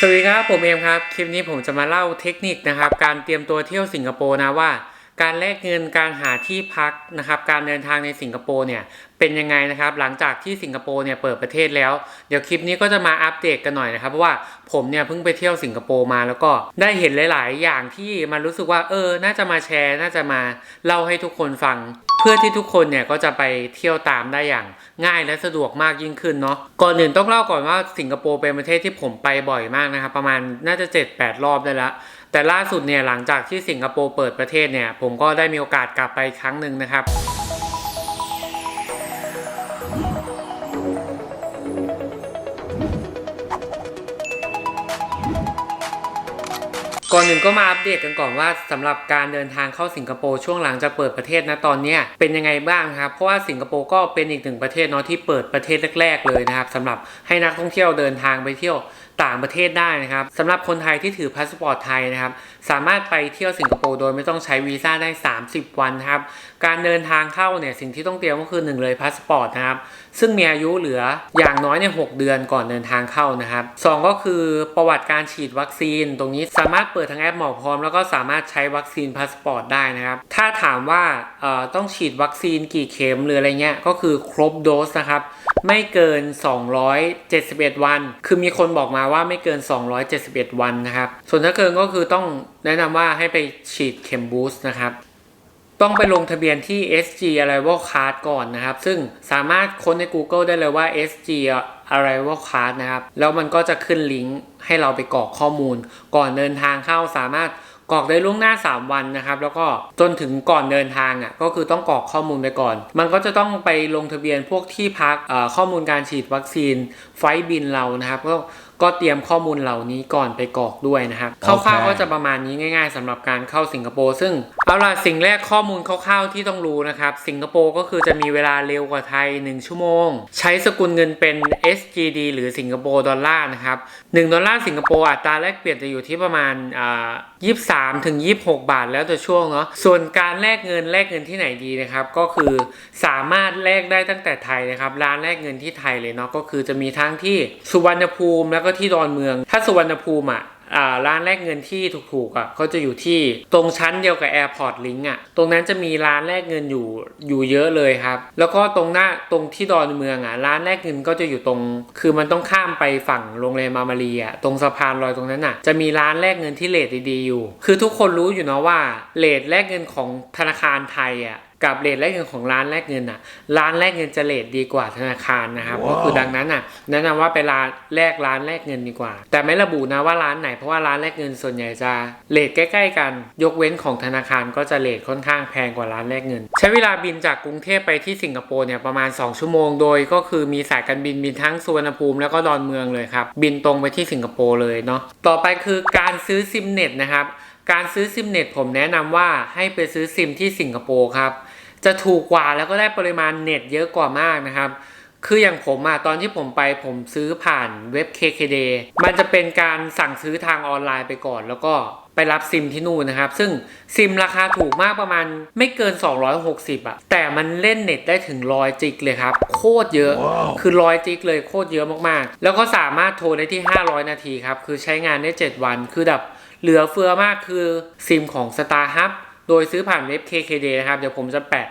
สวัสดีครับผมเอมครับ คลิปนี้ผมจะมาเล่าเทคนิคนะครับ การเตรียมตัวเที่ยวสิงคโปร์นะว่า การแลกเงินการหาที่พักนะครับ การเดินทางในสิงคโปร์เนี่ยเป็นยังไงนะครับ หลังจากที่สิงคโปร์เนี่ยเปิดประเทศแล้ว เดี๋ยวคลิปนี้ก็จะมาอัปเดตกันหน่อยนะครับเพราะว่าผมเนี่ยเพิ่งไปเที่ยวสิงคโปร์มาแล้วก็ได้เห็นหลาย ๆ อย่างที่มันรู้สึกว่าเออ น่าจะมาแชร์ น่าจะมาเล่าให้ทุกคนฟัง เพื่อที่ทุกคนเนี่ยก็จะไปเที่ยวตามได้อย่างง่ายและสะดวกมากยิ่งขึ้นเนาะก่อนอื่นต้องเล่าก่อนว่าสิงคโปร์เป็นประเทศที่ผมไปบ่อยมากนะครับประมาณน่าจะ 7-8 รอบได้แล้วแต่ล่าสุดเนี่ยหลังจากที่สิงคโปร์เปิดประเทศเนี่ยผมก็ได้มีโอกาสกลับไปครั้งหนึ่งนะครับ ก่อนหนึ่งก็มาอัปเดตกันก่อนว่าสำหรับการเดินทางเข้าสิงคโปร์ช่วงหลังจะเปิดประเทศนะตอนนี้เป็นยังไงบ้างครับ เพราะว่าสิงคโปร์ก็เป็นอีกหนึ่งประเทศเนาะที่เปิดประเทศแรก ๆ เลยนะครับสำหรับให้นักท่องเที่ยวเดินทางไปเที่ยว ต่างประเทศได้นะครับสำหรับคนไทยที่ถือพาสปอร์ตไทยนะครับ สามารถไปเที่ยวสิงคโปร์โดยไม่ต้องใช้วีซ่าได้ 30 วันนะครับ การเดินทางเข้าเนี่ยสิ่งที่ต้องเตรียมก็คือหนึ่งเลยพาสปอร์ตนะครับ ซึ่งมีอายุเหลืออย่างน้อยเนี่ยหเดือนก่อนเดินทางเข้านะครับสองก็คือประวัติการฉีดวัคซีน ตรงนี้สามารถเปิดทางแอปหมอพร้อม แล้วก็สามารถใช้วัคซีนพาสปอร์ตได้นะครับ ถ้าถามว่าเอ่อต้องฉีดวัคซีนกี่เข็มหรืออะไรเงี้ยก็คือครบโดสนะครับไม่เกิน 271 วัน คือมีคนบอกมาว่าไม่เกิน 271 วันนะครับ ส่วนถ้าเกินก็คือต้องแนะนำว่าให้ไปฉีดเข็มบูสต์นะครับ ต้องไปลงทะเบียนที่ SG Arrival Card ก่อนนะครับ ซึ่งสามารถค้นใน Google ได้เลยว่า SG Arrival Card นะครับ แล้วมันก็จะขึ้นลิงก์ให้เราไปกรอกข้อมูล ก่อนเดินทางเข้าสามารถกรอกได้ล่วงหน้า 3 วันนะครับ แล้วก็จนถึงก่อนเดินทางอะก็คือต้องกรอกข้อมูลไปก่อน มันก็จะต้องไปลงทะเบียนพวกที่พักข้อมูลการฉีดวัคซีนไฟบินเรานะครับก็ ก็เตรียมข้อมูลเหล่านี้ก่อนไปกรอกด้วยนะครับคร่าวๆก็จะประมาณนี้ง่าย ๆสำหรับการเข้าสิงคโปร์ซึ่งเอาล่ะสิ่งแรกข้อมูลคร่าวๆที่ต้องรู้นะครับ สิงคโปร์ก็คือจะมีเวลาเร็วกว่าไทย 1 ชั่วโมง ใช้สกุลเงินเป็น SGD หรือสิงคโปร์ดอลลาร์นะครับ1ดอลลาร์สิงคโปร์อัตราแลกเปลี่ยนจะอยู่ที่ประมาณอ่า23 ถึง 26 บาทแล้วแต่ช่วงเนาะส่วนการแลกเงินแลกเงินที่ไหนดีนะครับ ก็คือสามารถแลกได้ตั้งแต่ไทยนะครับ ร้านแลกเงินที่ไทยเลยเนาะก็คือจะมีทั้งที่สุวรรณภูมิแล้วก็ที่ดอนเมือง ถ้าสุวรรณภูมิอะอ่า ร้านแลกเงินที่ถูกๆอะก็จะอยู่ที่ตรงชั้นเดียวกับ Airport Link อะตรงนั้นจะมีร้านแลกเงินอยู่อยู่เยอะเลยครับ แล้วก็ตรงหน้าตรงที่ดอนเมืองอะร้านแลกเงินก็จะอยู่ตรง คือมันต้องข้ามไปฝั่งโรงแรมมามารีอะตรงสะพานลอยตรงนั้นอะจะมีร้านแลกเงินที่เลทดีๆอยู่ คือทุกคนรู้อยู่เนาะว่าเลทแลกเงินของธนาคารไทยอะ กับเลทแลกเงินของร้านแลกเงินอะ ร้านแลกเงินจะเลทดีกว่าธนาคารนะครับก็คือดังนั้นอะแนะนำว่าไปร้านแลกร้านแลกเงินดีกว่า แต่ไม่ระบุนะว่าร้านไหนเพราะว่าร้านแลกเงินส่วนใหญ่จะเลทใกล้ ๆ กัน ยกเว้นของธนาคารก็จะเลทค่อนข้างแพงกว่าร้านแลกเงิน ใช้เวลาบินจากกรุงเทพไปที่สิงคโปร์เนี่ยประมาณ 2 ชั่วโมง โดยก็คือมีสายการบินบินทั้งสุวรรณภูมิแล้วก็ดอนเมืองเลยครับบินตรงไปที่สิงคโปร์เลยเนาะต่อไปคือการซื้อซิมเน็ตนะครับการซื้อซิมเน็ตผมแนะนำว่าให้ไปซื้อซิมที่สิงคโปร์ครับ จะถูกกว่าแล้วก็ได้ปริมาณเน็ตเยอะกว่ามากนะครับ คืออย่างผมอะตอนที่ผมไปผมซื้อผ่านเว็บ KKD มันจะเป็นการสั่งซื้อทางออนไลน์ไปก่อน แล้วก็ไปรับซิมที่นู่นนะครับ ซึ่งซิมราคาถูกมากประมาณไม่เกิน 260อะแต่มันเล่นเน็ตได้ถึงร้อยจิกเลยครับ โคตรเยอะคือร้อยจิกเลยโคตรเยอะมากๆ แล้วก็สามารถโทรได้ที่ 500 นาทีครับ คือใช้งานได้ 7 วัน คือแบบเหลือเฟือมากคือซิมของ StarHub โดยซื้อผ่านเว็บ KKD นะครับ เดี๋ยวผมจะแปะ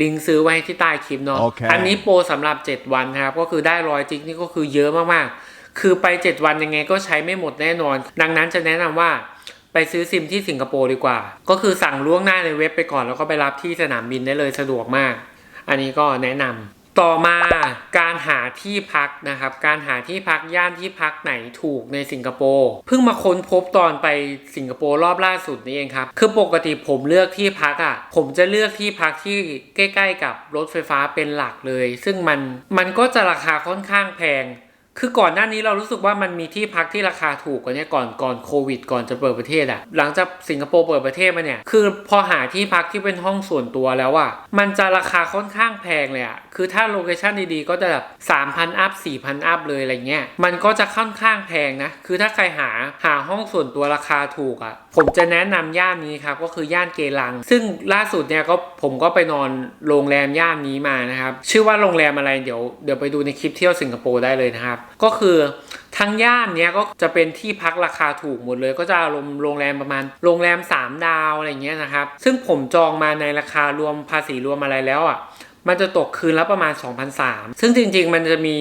ลิงก์ซื้อไว้ที่ใต้คลิปเนาะโอเคอันนี้โปรสำหรับ 7 วันนะครับ ก็คือได้ร้อยจิกนี่ก็คือเยอะมากๆ คือไป 7 วันยังไงก็ใช้ไม่หมดแน่นอน ดังนั้นจะแนะนำว่าไปซื้อซิมที่สิงคโปร์ดีกว่า ก็คือสั่งล่วงหน้าในเว็บไปก่อนแล้วก็ไปรับที่สนามบินได้เลยสะดวกมาก อันนี้ก็แนะนำ ต่อมาการหาที่พักนะครับ การหาที่พักย่านที่พักไหนถูกในสิงคโปร์เพิ่งมาค้นพบตอนไปสิงคโปร์รอบล่าสุดนี้เองครับ คือปกติผมเลือกที่พักอะ ผมจะเลือกที่พักที่ใกล้ ๆ กับรถไฟฟ้าเป็นหลักเลย ซึ่งมันมันก็จะราคาค่อนข้างแพง คือก่อนหน้านี้เรารู้สึกว่ามันมีที่พักที่ราคาถูกกว่านี้ก่อนก่อนโควิด ก่อนจะเปิดประเทศอะหลังจากสิงคโปร์เปิดประเทศมาเนี่ย คือพอหาที่พักที่เป็นห้องส่วนตัวแล้วอะมันจะราคาค่อนข้างแพงเลยอะคือถ้าโลเคชั่นดีๆ ก็จะแบบ3,000อัพ4,000อัพเลยอะไรเงี้ยมันก็จะค่อนข้างแพงนะ คือถ้าใครหาหาห้องส่วนตัวราคาถูกอะผมจะแนะนำย่านนี้ครับก็คือย่านเกลัง ซึ่งล่าสุดเนี่ยก็ผมก็ไปนอนโรงแรมย่านนี้มานะครับชื่อว่าโรงแรมอะไรเดี๋ยวเดี๋ยวไปดูในคลิปเที่ยวสิงคโปร์ได้เลยนะครับก็คือทั้งย่านเนี้ยก็จะเป็นที่พักราคาถูกหมดเลย ก็จะอารมณ์โรงแรมประมาณ โรงแรม 3 ดาวอะไรเงี้ยนะครับ ซึ่งผมจองมาในราคารวมภาษีรวมอะไรแล้วอะมันจะตกคืนละประมาณ 2,003ซึ่งจริงๆ มันจะมี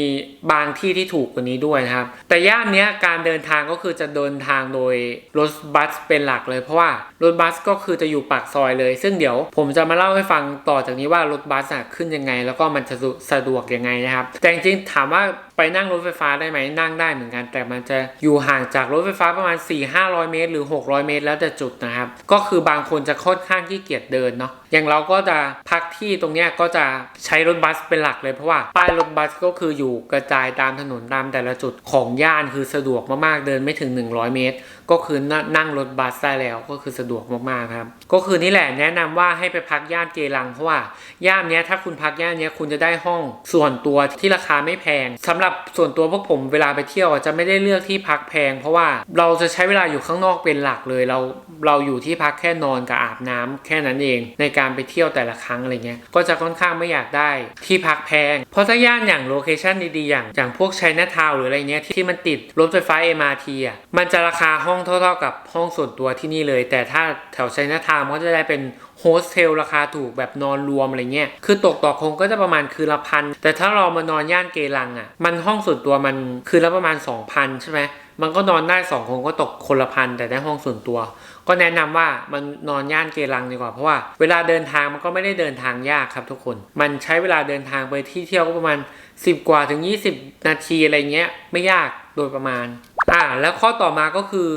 บางที่ที่ถูกกว่านี้ด้วยนะครับ แต่ย่านนี้การเดินทางก็คือจะเดินทางโดยรถบัสเป็นหลักเลยเพราะว่ารถบัสก็คือจะอยู่ปากซอยเลย ซึ่งเดี๋ยวผมจะมาเล่าให้ฟังต่อจากนี้ว่ารถบัสขึ้นยังไง แล้วก็มันจะสะดวกยังไงนะครับ แต่จริงๆถามว่า ไปนั่งรถไฟฟ้าได้ไหมนั่งได้เหมือนกัน แต่มันจะอยู่ห่างจากรถไฟฟ้าประมาณ 4-500 เมตร หรือ 600 เมตร แล้วแต่จุดนะครับ ก็คือบางคนจะค่อนข้างขี้เกียจเดินเนาะอย่างเราก็จะพักที่ตรงเนี้ยก็จะใช้รถบัสเป็นหลักเลยเพราะว่าป้ายรถบัสก็คืออยู่กระจายตามถนนตามแต่ละจุดของย่านคือสะดวกมากๆเดินไม่ถึง 100 เมตร ก็คือนั่งรถบัสได้แล้วก็คือสะดวกมากๆครับก็คือนี่แหละแนะนำว่าให้ไปพักย่านเกลังเพราะว่าย่านเนี้ยถ้าคุณพักย่านเนี้ยคุณจะได้ห้องส่วนตัวที่ราคาไม่แพงสำหรับส่วนตัวพวกผมเวลาไปเที่ยวจะไม่ได้เลือกที่พักแพง เพราะว่าเราจะใช้เวลาอยู่ข้างนอกเป็นหลักเลยเรา เราอยู่ที่พักแค่นอนกับอาบน้ำแค่นั้นเองในการไปเที่ยวแต่ละครั้งอะไรเงี้ยก็จะค่อนข้างไม่อยากได้ที่พักแพง เพราะถ้าย่านอย่างโลเคชันดีๆอย่างอย่างพวกชัยนาทาวหรืออะไรเงี้ยที่มันติดรถไฟฟ้า MRT อะมันจะราคาห้องเท่า ๆกับห้องส่วนตัวที่นี่เลย แต่ถ้าแถวชัยนาทาวก็จะได้เป็นโฮสเทลราคาถูกแบบนอนรวมอะไรเงี้ย คือตกต่อคงก็จะประมาณคืนละพัน แต่ถ้าเรามานอนย่านเกลังอะ มันห้องส่วนตัวมันคืนละประมาณ 2,000 ใช่ไหม มันก็นอนได้2คนก็ตกคนละพันแต่ได้ห้องส่วนตัว ก็แนะนำว่ามันนอนย่านเกลังดีกว่าเพราะว่าเวลาเดินทางมันก็ไม่ได้เดินทางยากครับทุกคน มันใช้เวลาเดินทางไปที่เที่ยวก็ประมาณ 10 กว่าถึง 20 นาทีอะไรเงี้ยไม่ยากโดยประมาณอ่าแล้วข้อต่อมาก็คือ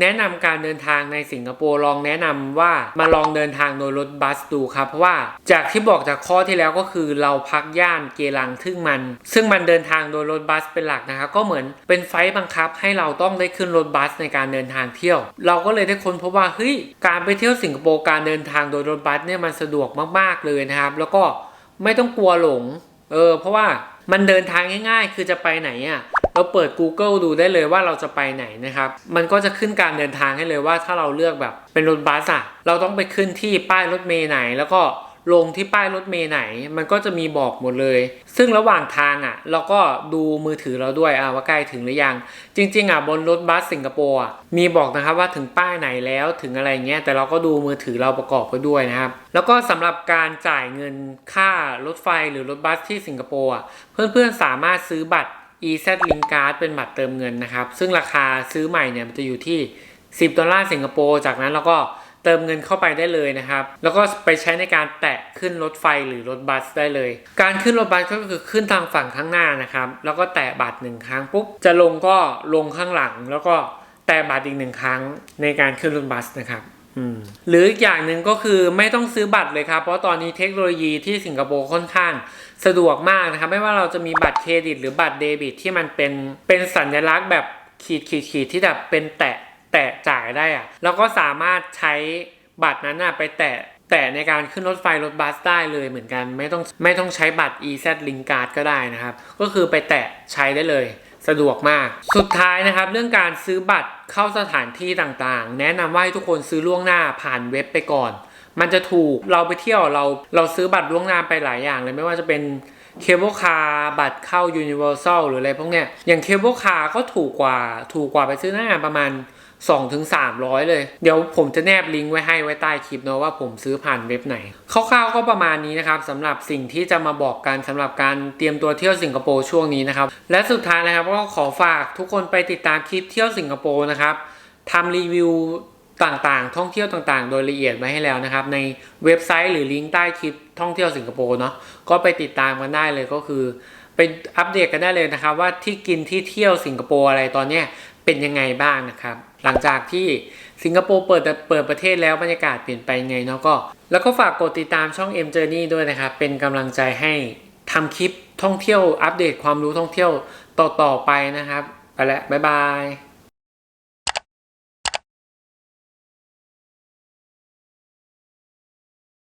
แนะนำการเดินทางในสิงคโปร์ลองแนะนำว่ามาลองเดินทางโดยรถบัสดูครับเพราะว่าจากที่บอกจากข้อที่แล้วก็คือเราพักย่านเกลังทึ่งมัน ซึ่งมันเดินทางโดยรถบัสเป็นหลักนะครับก็เหมือนเป็นไฟล์บังคับให้เราต้องได้ขึ้นรถบัสในการเดินทางเที่ยว เราก็เลยได้ค้นพบว่าเฮ้ยการไปเที่ยวสิงคโปร์การเดินทางโดยรถบัสเนี่ยมันสะดวกมาก ๆเลยนะครับ แล้วก็ไม่ต้องกลัวหลงเออเพราะว่ามันเดินทางง่าย ๆ คือจะไปไหนอะ เราเปิด Google ดูได้เลยว่าเราจะไปไหนนะครับ มันก็จะขึ้นการเดินทางให้เลยว่าถ้าเราเลือกแบบเป็นรถบัสอะเราต้องไปขึ้นที่ป้ายรถเมล์ไหน แล้วก็ลงที่ป้ายรถเมล์ไหน มันก็จะมีบอกหมดเลย ซึ่งระหว่างทางอะ เราก็ดูมือถือเราด้วยอะว่าใกล้ถึงหรือยัง จริง ๆอะบนรถบัสสิงคโปร์อะมีบอกนะครับว่าถึงป้ายไหนแล้วถึงอะไรเงี้ยแต่เราก็ดูมือถือเราประกอบไปด้วยนะครับ แล้วก็สำหรับการจ่ายเงินค่ารถไฟหรือรถบัสที่สิงคโปร์อะเพื่อนๆสามารถซื้อบัตร EZ Link Card เป็นบัตรเติมเงินนะครับ ซึ่งราคาซื้อใหม่เนี่ยมันจะอยู่ที่ 10 ดอลลาร์สิงคโปร์จากนั้นเราก็เติมเงินเข้าไปได้เลยนะครับ แล้วก็ไปใช้ในการแตะขึ้นรถไฟหรือรถบัสได้เลย การขึ้นรถบัสก็คือขึ้นทางฝั่งข้างหน้านะครับ แล้วก็แตะบัตรหนึ่งครั้งปุ๊บ จะลงก็ลงข้างหลัง แล้วก็แตะบัตรอีกหนึ่งครั้งในการขึ้นรถบัสนะครับ หรืออีกอย่างหนึ่งก็คือไม่ต้องซื้อบัตรเลยครับ เพราะตอนนี้เทคโนโลยีที่สิงคโปร์ค่อนข้างสะดวกมากนะครับ ไม่ว่าเราจะมีบัตรเครดิต หรือบัตรเดบิต ที่มันเป็นเป็นสัญลักษณ์แบบขีดขีดขีดที่แบบเป็นแตะแตะจ่ายได้อะแล้วก็สามารถใช้บัตรนั้นอะไปแตะแตะในการขึ้นรถไฟรถบัสได้เลยเหมือนกันไม่ต้องไม่ต้องใช้บัตร EZ Link Card ก็ได้นะครับ ก็คือไปแตะใช้ได้เลย สะดวกมาก สุดท้ายนะครับ เรื่องการซื้อบัตรเข้าสถานที่ต่างๆ แนะนำว่าให้ทุกคนซื้อล่วงหน้าผ่านเว็บไปก่อน มันจะถูกเราไปเที่ยวเราเราซื้อบัตรล่วงหน้าไปหลายอย่างเลยไม่ว่าจะเป็นเคเบิลคาร์บัตรเข้า Universal หรืออะไรพวกเนี้ยอย่างเคเบิลคาร์ก็ถูกกว่าถูกกว่าไปซื้อหน้าประมาณ 2-3ถึง300 เลย เดี๋ยวผมจะแนบลิงก์ไว้ให้ไว้ใต้คลิปเนาะว่าผมซื้อผ่านเว็บไหนคร่าวๆก็ประมาณนี้นะครับสำหรับสิ่งที่จะมาบอกกันสำหรับการเตรียมตัวเที่ยวสิงคโปร์ช่วงนี้นะครับ และสุดท้ายนะครับก็ขอฝากทุกคนไปติดตามคลิปเที่ยวสิงคโปร์นะครับทำรีวิวต่างๆ ท่องเที่ยวต่างๆ โดยละเอียดมาให้แล้วนะครับ ในเว็บไซต์หรือลิงก์ใต้คลิปท่องเที่ยวสิงคโปร์เนาะก็ไปติดตามกันได้เลยก็คือไปอัปเดตกันได้เลยนะครับ ว่าที่กินที่เที่ยวสิงคโปร์อะไรตอนนี้เป็นยังไงบ้างนะครับ หลังจากที่สิงคโปร์เปิดเปิดประเทศแล้วบรรยากาศเปลี่ยนไปงไงเนาะก็ แล้วก็ฝากกดติดตามช่อง M Journey ด้วยนะครับ เป็นกำลังใจให้ทำคลิปท่องเที่ยวอัปเดตความรู้ท่องเที่ยวต่อๆไปนะครับ ไปแล้วบ๊ายบาย